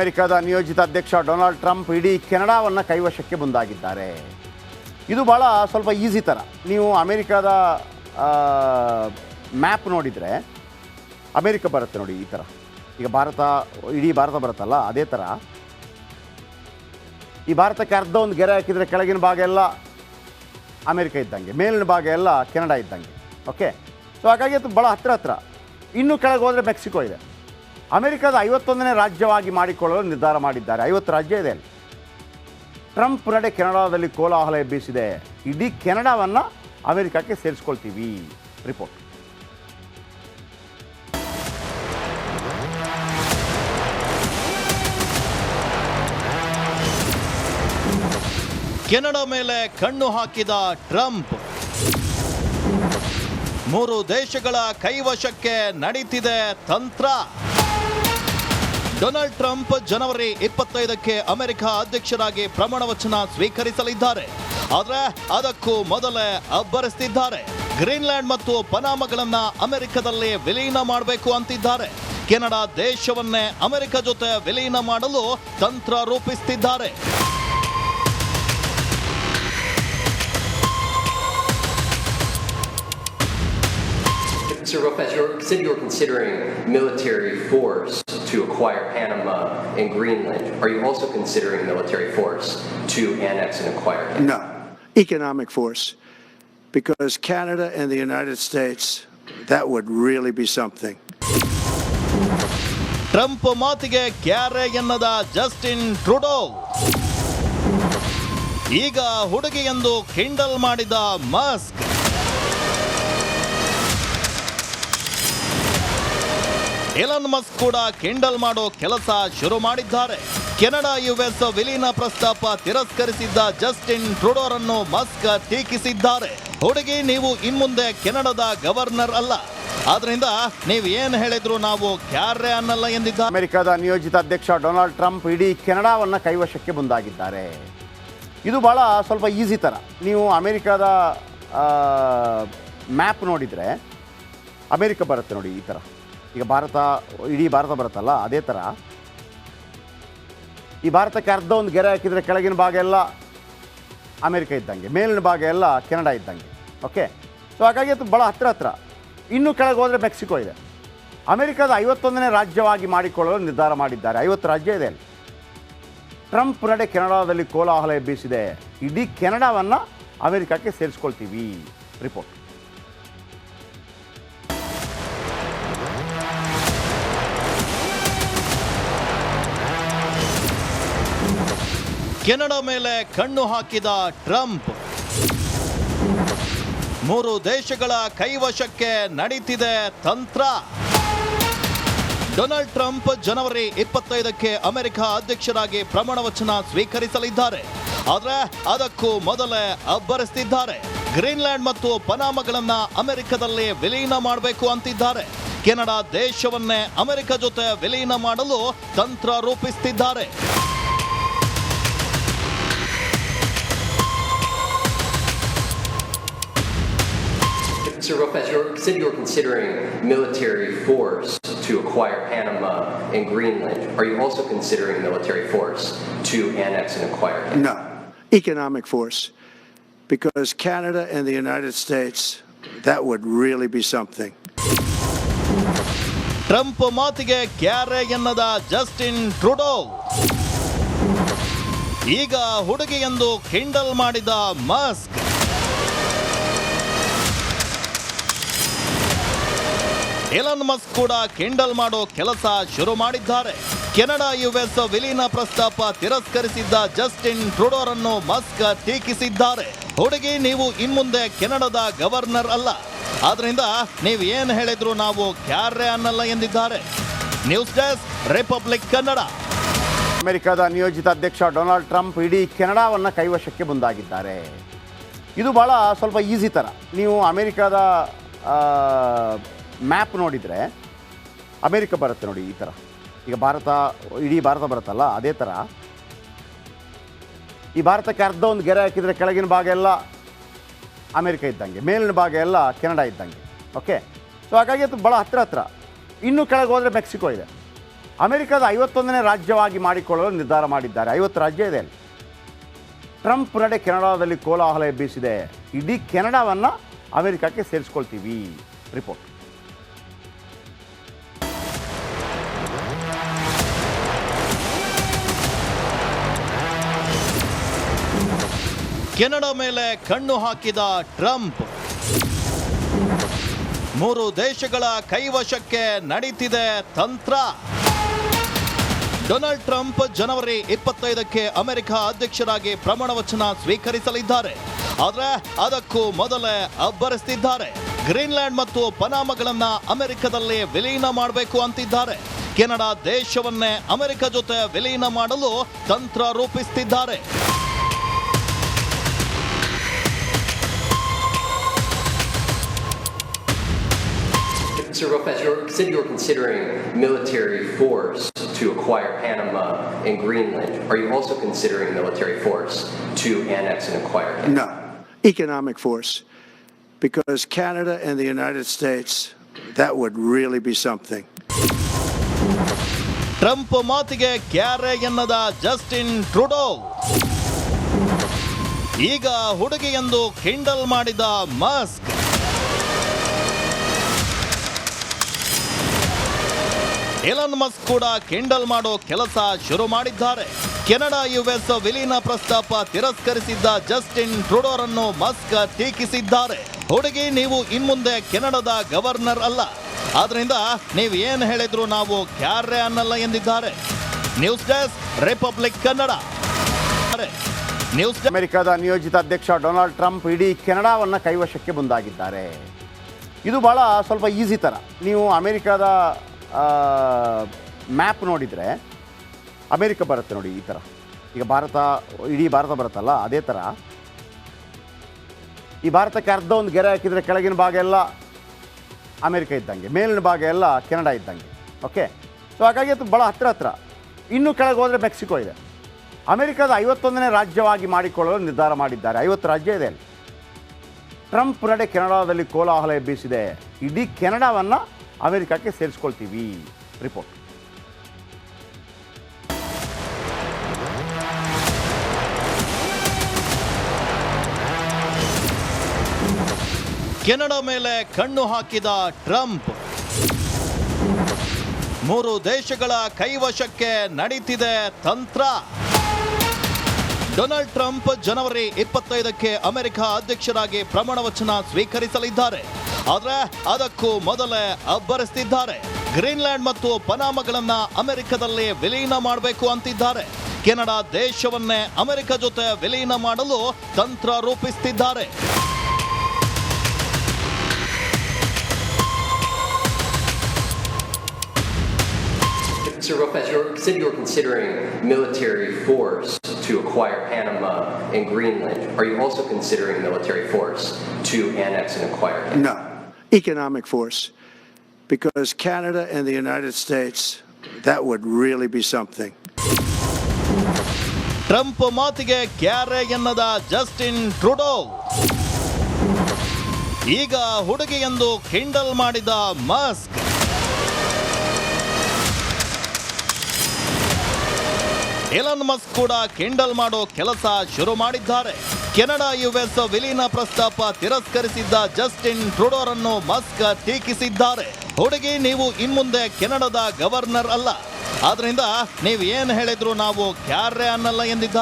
ಅಮೆರಿಕದ ನಿಯೋಜಿತ ಅಧ್ಯಕ್ಷ ಡೊನಾಲ್ಡ್ ಟ್ರಂಪ್ ಇಡೀ ಕೆನಡಾವನ್ನು ಕೈವಶಕ್ಕೆ ಮುಂದಾಗಿದ್ದಾರೆ. ಇದು ಭಾಳ ಸ್ವಲ್ಪ ಈಸಿ ಥರ ನೀವು ಅಮೆರಿಕದ ಮ್ಯಾಪ್ ನೋಡಿದರೆ, ಅಮೆರಿಕ ಬರುತ್ತೆ ನೋಡಿ ಈ ಥರ ಈಗ ಭಾರತ, ಇಡೀ ಭಾರತ ಬರುತ್ತಲ್ಲ, ಅದೇ ಥರ ಈ ಭಾರತಕ್ಕೆ ಅರ್ಧ ಒಂದು ಗೆರೆ ಹಾಕಿದರೆ ಕೆಳಗಿನ ಭಾಗ ಎಲ್ಲ ಅಮೆರಿಕ ಇದ್ದಂಗೆ, ಮೇಲಿನ ಭಾಗ ಎಲ್ಲ ಕೆನಡಾ ಇದ್ದಂಗೆ ಓಕೆ ಸೊ ಹಾಗಾಗಿ ಅದು ಭಾಳ ಹತ್ತಿರ ಹತ್ತಿರ ಇನ್ನೂ ಕೆಳಗೆ ಹೋದರೆ ಮೆಕ್ಸಿಕೋ ಇದೆ. ಅಮೆರಿಕದ ಐವತ್ತೊಂದನೇ ರಾಜ್ಯವಾಗಿ ಮಾಡಿಕೊಳ್ಳಲು ನಿರ್ಧಾರ ಮಾಡಿದ್ದಾರೆ. ಐವತ್ತು ರಾಜ್ಯ ಇದೆ ಟ್ರಂಪ್ ನಡೆ ಕೆನಡಾದಲ್ಲಿ ಕೋಲಾಹಲ ಎಬ್ಬಿಸಿದೆ. ಇಡೀ ಕೆನಡಾವನ್ನು ಅಮೆರಿಕಕ್ಕೆ ಸೇರಿಸ್ಕೊಳ್ತೀವಿ. ರಿಪೋರ್ಟ್. ಕೆನಡಾ ಮೇಲೆ ಕಣ್ಣು ಹಾಕಿದ ಟ್ರಂಪ್. ಮೂರು ದೇಶಗಳ ಕೈವಶಕ್ಕೆ ನಡೀತಿದೆ ತಂತ್ರ. ಡೊನಾಲ್ಡ್ ಟ್ರಂಪ್ ಜನವರಿ ಇಪ್ಪತ್ತೈದಕ್ಕೆ ಅಮೆರಿಕ ಅಧ್ಯಕ್ಷರಾಗಿ ಪ್ರಮಾಣ ವಚನ ಸ್ವೀಕರಿಸಲಿದ್ದಾರೆ. ಆದರೆ ಅದಕ್ಕೂ ಮೊದಲೇ ಅಬ್ಬರಿಸ್ತಿದ್ದಾರೆ. ಗ್ರೀನ್ಲ್ಯಾಂಡ್ ಮತ್ತು ಪನಾಮಗಳನ್ನ ಅಮೆರಿಕದಲ್ಲಿ ವಿಲೀನ ಮಾಡಬೇಕು ಅಂತಿದ್ದಾರೆ. ಕೆನಡಾ ದೇಶವನ್ನೇ ಅಮೆರಿಕ ಜೊತೆ ವಿಲೀನ ಮಾಡಲು ತಂತ್ರ ರೂಪಿಸ್ತಿದ್ದಾರೆ. Sir Lopez, you said you were considering military force to acquire Panama and Greenland. Are you also considering military force to annex and acquire? Canada? No, economic force. Because Canada and the United States, that would really be something. Trump ಮಾತಿಗೆ ಕ್ಯಾರೆ ಎನ್ನದ Justin Trudeau ಈಗ ಹುಡುಗಿ ಎಂದು Kindle ಮಾಡಿದ Musk Elon Musk ಕೂಡ ಕಿಂಡಲ್ ಮಾಡೋ ಕೆಲಸ ಶುರು ಮಾಡಿದ್ದಾರೆ. ಕೆನಡಾ ಯುಎಸ್ ವಿಲೀನ ಪ್ರಸ್ತಾಪ ತಿರಸ್ಕರಿಸಿದ್ದ ಜಸ್ಟಿನ್ ಟ್ರುಡೋರನ್ನು ಮಸ್ಕ್ ಟೀಕಿಸಿದ್ದಾರೆ. ಹುಡುಗಿ, ನೀವು ಇನ್ಮುಂದೆ ಕೆನಡಾದ ಗವರ್ನರ್ ಅಲ್ಲ. ಆದ್ರಿಂದ ನೀವು ಏನ್ ಹೇಳಿದ್ರು ನಾವು ಕ್ಯಾರೆ ಅನ್ನಲ್ಲ ಎಂದಿದ್ದ ಅಮೆರಿಕದ ನಿಯೋಜಿತ ಅಧ್ಯಕ್ಷ ಡೊನಾಲ್ಡ್ ಟ್ರಂಪ್ ಇಡೀ ಕೆನಡಾವನ್ನ ಕೈವಶಕ್ಕೆ ಮುಂದಾಗಿದ್ದಾರೆ. ಇದು ಭಾಳ ಸ್ವಲ್ಪ ಈಸಿ ಥರ ನೀವು ಅಮೆರಿಕದ ಮ್ಯಾಪ್ ನೋಡಿದರೆ ಅಮೆರಿಕ ಬರುತ್ತೆ ನೋಡಿ ಈ ಥರ ಈಗ ಭಾರತ, ಇಡೀ ಭಾರತ ಬರುತ್ತಲ್ಲ, ಅದೇ ಥರ ಈ ಭಾರತಕ್ಕೆ ಅರ್ಧ ಒಂದು ಗೆರೆ ಹಾಕಿದರೆ ಕೆಳಗಿನ ಭಾಗ ಎಲ್ಲ ಅಮೆರಿಕ ಇದ್ದಂಗೆ, ಮೇಲಿನ ಭಾಗ ಎಲ್ಲ ಕೆನಡಾ ಇದ್ದಂಗೆ ಓಕೆ ಸೊ ಹಾಗಾಗಿ ಅದು ಭಾಳ ಹತ್ತಿರ ಹತ್ತಿರ ಇನ್ನೂ ಕೆಳಗೆ ಹೋದರೆ ಮೆಕ್ಸಿಕೋ ಇದೆ. ಅಮೆರಿಕದ ಐವತ್ತೊಂದನೇ ರಾಜ್ಯವಾಗಿ ಮಾಡಿಕೊಳ್ಳಲು ನಿರ್ಧಾರ ಮಾಡಿದ್ದಾರೆ. ಐವತ್ತು ರಾಜ್ಯ ಇದೆ ಅಲ್ಲಿ. ಟ್ರಂಪ್ ನಡೆ ಕೆನಡಾದಲ್ಲಿ ಕೋಲಾಹಲ ಎಬ್ಬಿಸಿದೆ. ಇಡೀ ಕೆನಡಾವನ್ನು ಅಮೆರಿಕಕ್ಕೆ ಸೇರಿಸ್ಕೊಳ್ತೀವಿ. ರಿಪೋರ್ಟ್. ಕೆನಡಾ ಮೇಲೆ ಕಣ್ಣು ಹಾಕಿದ ಟ್ರಂಪ್. ಮೂರು ದೇಶಗಳ ಕೈವಶಕ್ಕೆ ನಡೀತಿದೆ ತಂತ್ರ. ಡೊನಾಲ್ಡ್ ಟ್ರಂಪ್ ಜನವರಿ ಇಪ್ಪತ್ತೈದಕ್ಕೆ ಅಮೆರಿಕ ಅಧ್ಯಕ್ಷರಾಗಿ ಪ್ರಮಾಣ ವಚನ ಸ್ವೀಕರಿಸಲಿದ್ದಾರೆ. ಆದರೆ ಅದಕ್ಕೂ ಮೊದಲೇ ಅಬ್ಬರಿಸ್ತಿದ್ದಾರೆ. ಗ್ರೀನ್ಲ್ಯಾಂಡ್ ಮತ್ತು ಪನಾಮಗಳನ್ನ ಅಮೆರಿಕದಲ್ಲಿ ವಿಲೀನ ಮಾಡಬೇಕು ಅಂತಿದ್ದಾರೆ. ಕೆನಡಾ ದೇಶವನ್ನೇ ಅಮೆರಿಕ ಜೊತೆ ವಿಲೀನ ಮಾಡಲು ತಂತ್ರ ರೂಪಿಸ್ತಿದ್ದಾರೆ Sir Lopez, you said you were considering military force to acquire Panama and Greenland. Are you also considering military force to annex and acquire? Canada? No, economic force. Because Canada and the United States, that would really be something. Trump ಮಾತಿಗೆ ಕ್ಯಾರೆ ಎನ್ನದ Justin Trudeau ಈಗ ಹುಡುಗಿ ಎಂದು Kindle ಮಾಡಿದ Musk Elon Musk ಕೂಡ ಕಿಂಡಲ್ ಮಾಡೋ ಕೆಲಸ ಶುರು ಮಾಡಿದ್ದಾರೆ. ಕೆನಡಾ ಯುಎಸ್ ವಿಲೀನ ಪ್ರಸ್ತಾಪ ತಿರಸ್ಕರಿಸಿದ್ದ ಜಸ್ಟಿನ್ ಟ್ರುಡೋರನ್ನು ಮಸ್ಕ್ ಟೀಕಿಸಿದ್ದಾರೆ. ಹುಡುಗಿ, ನೀವು ಇನ್ಮುಂದೆ ಕೆನಡಾದ ಗವರ್ನರ್ ಅಲ್ಲ. ಆದ್ರಿಂದ ನೀವು ಏನ್ ಹೇಳಿದ್ರು ನಾವು ಕ್ಯಾರೆ ಅನ್ನಲ್ಲ ಎಂದಿದ್ದಾರೆ. ನ್ಯೂಸ್ ಡೆಸ್ಕ್ ರಿಪಬ್ಲಿಕ್ ಕನ್ನಡ ಅಮೆರಿಕದ ನಿಯೋಜಿತ ಅಧ್ಯಕ್ಷ ಡೊನಾಲ್ಡ್ ಟ್ರಂಪ್ ಇಡೀ ಕೆನಡಾವನ್ನ ಕೈವಶಕ್ಕೆ ಮುಂದಾಗಿದ್ದಾರೆ ಇದು ಭಾಳ ಸ್ವಲ್ಪ ಈಸಿ ಥರ ನೀವು ಅಮೆರಿಕದ ಮ್ಯಾಪ್ ನೋಡಿದರೆ ಅಮೇರಿಕ ಬರುತ್ತೆ ನೋಡಿ ಈ ಥರ ಈಗ ಭಾರತ, ಇಡೀ ಭಾರತ ಬರುತ್ತಲ್ಲ, ಅದೇ ಥರ ಈ ಭಾರತಕ್ಕೆ ಅರ್ಧ ಒಂದು ಗೆರೆ ಹಾಕಿದರೆ ಕೆಳಗಿನ ಭಾಗ ಎಲ್ಲ ಅಮೇರಿಕ ಇದ್ದಂಗೆ, ಮೇಲಿನ ಭಾಗ ಎಲ್ಲ ಕೆನಡಾ ಇದ್ದಂಗೆ ಓಕೆ ಸೊ ಹಾಗಾಗಿ ಅದು ಭಾಳ ಹತ್ತಿರ ಹತ್ರ. ಇನ್ನೂ ಕೆಳಗೆ ಹೋದರೆ ಮೆಕ್ಸಿಕೋ ಇದೆ. ಅಮೆರಿಕದ ಐವತ್ತೊಂದನೇ ರಾಜ್ಯವಾಗಿ ಮಾಡಿಕೊಳ್ಳಲು ನಿರ್ಧಾರ ಮಾಡಿದ್ದಾರೆ. ಐವತ್ತು ರಾಜ್ಯ ಇದೆ ಅಲ್ಲಿ. ಟ್ರಂಪ್ ನಡೆ ಕೆನಡಾದಲ್ಲಿ ಕೋಲಾಹಲ ಎಬ್ಬಿಸಿದೆ. ಇಡೀ ಕೆನಡಾವನ್ನು ಅಮೆರಿಕಕ್ಕೆ ಸೇರಿಸ್ಕೊಳ್ತೀವಿ. ರಿಪೋರ್ಟ್. ಕೆನಡಾ ಮೇಲೆ ಕಣ್ಣು ಹಾಕಿದ ಟ್ರಂಪ್. ಮೂರು ದೇಶಗಳ ಕೈವಶಕ್ಕೆ ನಡೀತಿದೆ ತಂತ್ರ. ಡೊನಾಲ್ಡ್ ಟ್ರಂಪ್ ಜನವರಿ ಇಪ್ಪತ್ತೈದಕ್ಕೆ ಅಮೆರಿಕ ಅಧ್ಯಕ್ಷರಾಗಿ ಪ್ರಮಾಣ ವಚನ ಸ್ವೀಕರಿಸಲಿದ್ದಾರೆ. ಆದರೆ ಅದಕ್ಕೂ ಮೊದಲೇ ಅಬ್ಬರಿಸ್ತಿದ್ದಾರೆ. ಗ್ರೀನ್ಲ್ಯಾಂಡ್ ಮತ್ತು ಪನಾಮಗಳನ್ನ ಅಮೆರಿಕದಲ್ಲಿ ವಿಲೀನ ಮಾಡಬೇಕು ಅಂತಿದ್ದಾರೆ. ಕೆನಡಾ ದೇಶವನ್ನೇ ಅಮೆರಿಕ ಜೊತೆ ವಿಲೀನ ಮಾಡಲು ತಂತ್ರ ರೂಪಿಸ್ತಿದ್ದಾರೆ. Sir Lopez, you said you were considering military force to acquire Panama and Greenland. Are you also considering military force to annex and acquire? Panama? No, economic force. Because Canada and the United States, that would really be something. Trump ಮಾತಿಗೆ ಕ್ಯಾರೆ ಎನ್ನದ Justin Trudeau ಈಗ ಹುಡುಗಿಯೆಂದು ಕಿಂಡಲ್ ಮಾಡಿದ Musk Elon Musk ಕೂಡ ಕಿಂಡಲ್ ಮಾಡೋ ಕೆಲಸ ಶುರು ಮಾಡಿದ್ದಾರೆ. ಕೆನಡಾ ಯುಎಸ್ ವಿಲೀನ ಪ್ರಸ್ತಾಪ ತಿರಸ್ಕರಿಸಿದ್ದ ಜಸ್ಟಿನ್ ಟ್ರುಡೋರನ್ನು ಮಸ್ಕ್ ಟೀಕಿಸಿದ್ದಾರೆ. ಹುಡುಗಿ, ನೀವು ಇನ್ಮುಂದೆ ಕೆನಡಾದ ಗವರ್ನರ್ ಅಲ್ಲ. ಆದ್ರಿಂದ ನೀವು ಏನು ಹೇಳಿದ್ರು ನಾವು ಕ್ಯಾರ್ರೆ ಅನ್ನಲ್ಲ ಎಂದಿದ್ದಾರೆ. News desk Republic Kannada news ಅಮೆರಿಕದ ನಿಯೋಜಿತ ಅಧ್ಯಕ್ಷ ಡೊನಾಲ್ಡ್ ಟ್ರಂಪ್ ಇಡೀ ಕೆನಡಾವನ್ನ ಕೈವಶಕ್ಕೆ ಮುಂದಾಗಿದ್ದಾರೆ ಇದು ಬಹಳ ಸ್ವಲ್ಪ ಈಸಿ ಥರ ನೀವು ಅಮೆರಿಕದ ಮ್ಯಾಪ್ ನೋಡಿದರೆ ಅಮೇರಿಕ ಬರುತ್ತೆ ನೋಡಿ ಈ ಥರ ಈಗ ಭಾರತ, ಇಡೀ ಭಾರತ ಬರುತ್ತಲ್ಲ, ಅದೇ ಥರ ಈ ಭಾರತಕ್ಕೆ ಅರ್ಧ ಒಂದು ಗೆರೆ ಹಾಕಿದರೆ ಕೆಳಗಿನ ಭಾಗ ಎಲ್ಲ ಅಮೇರಿಕ ಇದ್ದಂಗೆ, ಮೇಲಿನ ಭಾಗ ಎಲ್ಲ ಕೆನಡಾ ಇದ್ದಂಗೆ ಓಕೆ ಸೊ ಹಾಗಾಗಿ ಅದು ಭಾಳ ಹತ್ತಿರ ಹತ್ತಿರ ಇನ್ನೂ ಕೆಳಗೆ ಹೋದರೆ ಮೆಕ್ಸಿಕೋ ಇದೆ. ಅಮೆರಿಕದ ಐವತ್ತೊಂದನೇ ರಾಜ್ಯವಾಗಿ ಮಾಡಿಕೊಳ್ಳಲು ನಿರ್ಧಾರ ಮಾಡಿದ್ದಾರೆ. ಐವತ್ತು ರಾಜ್ಯ ಇದೆ ಅಲ್ಲಿ. ಟ್ರಂಪ್ ನಡೆ ಕೆನಡಾದಲ್ಲಿ ಕೋಲಾಹಲ ಎಬ್ಬಿಸಿದೆ. ಇಡೀ ಕೆನಡಾವನ್ನು ಅಮೆರಿಕಕ್ಕೆ ಸೇರಿಸ್ಕೊಳ್ತೀವಿ. ರಿಪೋರ್ಟ್ ಕೆನಡಾ ಮೇಲೆ ಕಣ್ಣು ಹಾಕಿದ ಟ್ರಂಪ್. ಮೂರು ದೇಶಗಳ ಕೈವಶಕ್ಕೆ ನಡೀತಿದೆ ತಂತ್ರ. ಡೊನಾಲ್ಡ್ ಟ್ರಂಪ್ ಜನವರಿ ಇಪ್ಪತ್ತೈದಕ್ಕೆ ಅಮೆರಿಕ ಅಧ್ಯಕ್ಷರಾಗಿ ಪ್ರಮಾಣ ವಚನ ಸ್ವೀಕರಿಸಲಿದ್ದಾರೆ. ಆದ್ರೆ ಅದಕ್ಕೂ ಮೊದಲೇ ಅಬ್ಬರಿಸ್ತಿದ್ದಾರೆ ಗ್ರೀನ್ಲ್ಯಾಂಡ್ ಮತ್ತು ಪನಾಮಗಳನ್ನ ಅಮೆರಿಕದಲ್ಲಿ ವಿಲೀನ ಮಾಡಬೇಕು ಅಂತಿದ್ದಾರೆ ಕೆನಡಾ ದೇಶವನ್ನೇ ಅಮೆರಿಕ ಜೊತೆ ವಿಲೀನ ಮಾಡಲು ತಂತ್ರ ರೂಪಿಸುತ್ತಿದ್ದಾರೆ Greenland. Are you also considering military force to annex and acquire? Canada? No. Economic force. Because Canada and the United States, that would really be something. Trump ಮಾತಿಗೆ ಕ್ಯಾರೆ ಎನ್ನದ ಜಸ್ಟಿನ್ ಟ್ರುಡೋ ಈಗ ಹುಡುಗಿಯೆಂದು ಕಿಂಡಲ್ ಮಾಡಿದ ಮಸ್ಕ್ ಎಲನ್ ಮಸ್ಕ್ ಕೂಡ ಕಿಂಡಲ್ ಮಾಡೋ ಕೆಲಸ ಶುರು ಮಾಡಿದ್ದಾರೆ ಕೆನಡಾ ಯುಎಸ್ ವಿಲೀನ ಪ್ರಸ್ತಾಪ ತಿರಸ್ಕರಿಸಿದ್ದ ಜಸ್ಟಿನ್ ಟ್ರುಡೋರನ್ನು ಮಸ್ಕ್ ಟೀಕಿಸಿದ್ದಾರೆ. ಹುಡುಗಿ, ನೀವು ಇನ್ಮುಂದೆ ಕೆನಡಾದ ಗವರ್ನರ್ ಅಲ್ಲ. ಆದ್ರಿಂದ ನೀವು ಏನು ಹೇಳಿದ್ರು ನಾವು ಕ್ಯಾರೆ ಅನ್ನಲ್ಲ ಎಂದಿದ್ದಾರೆ.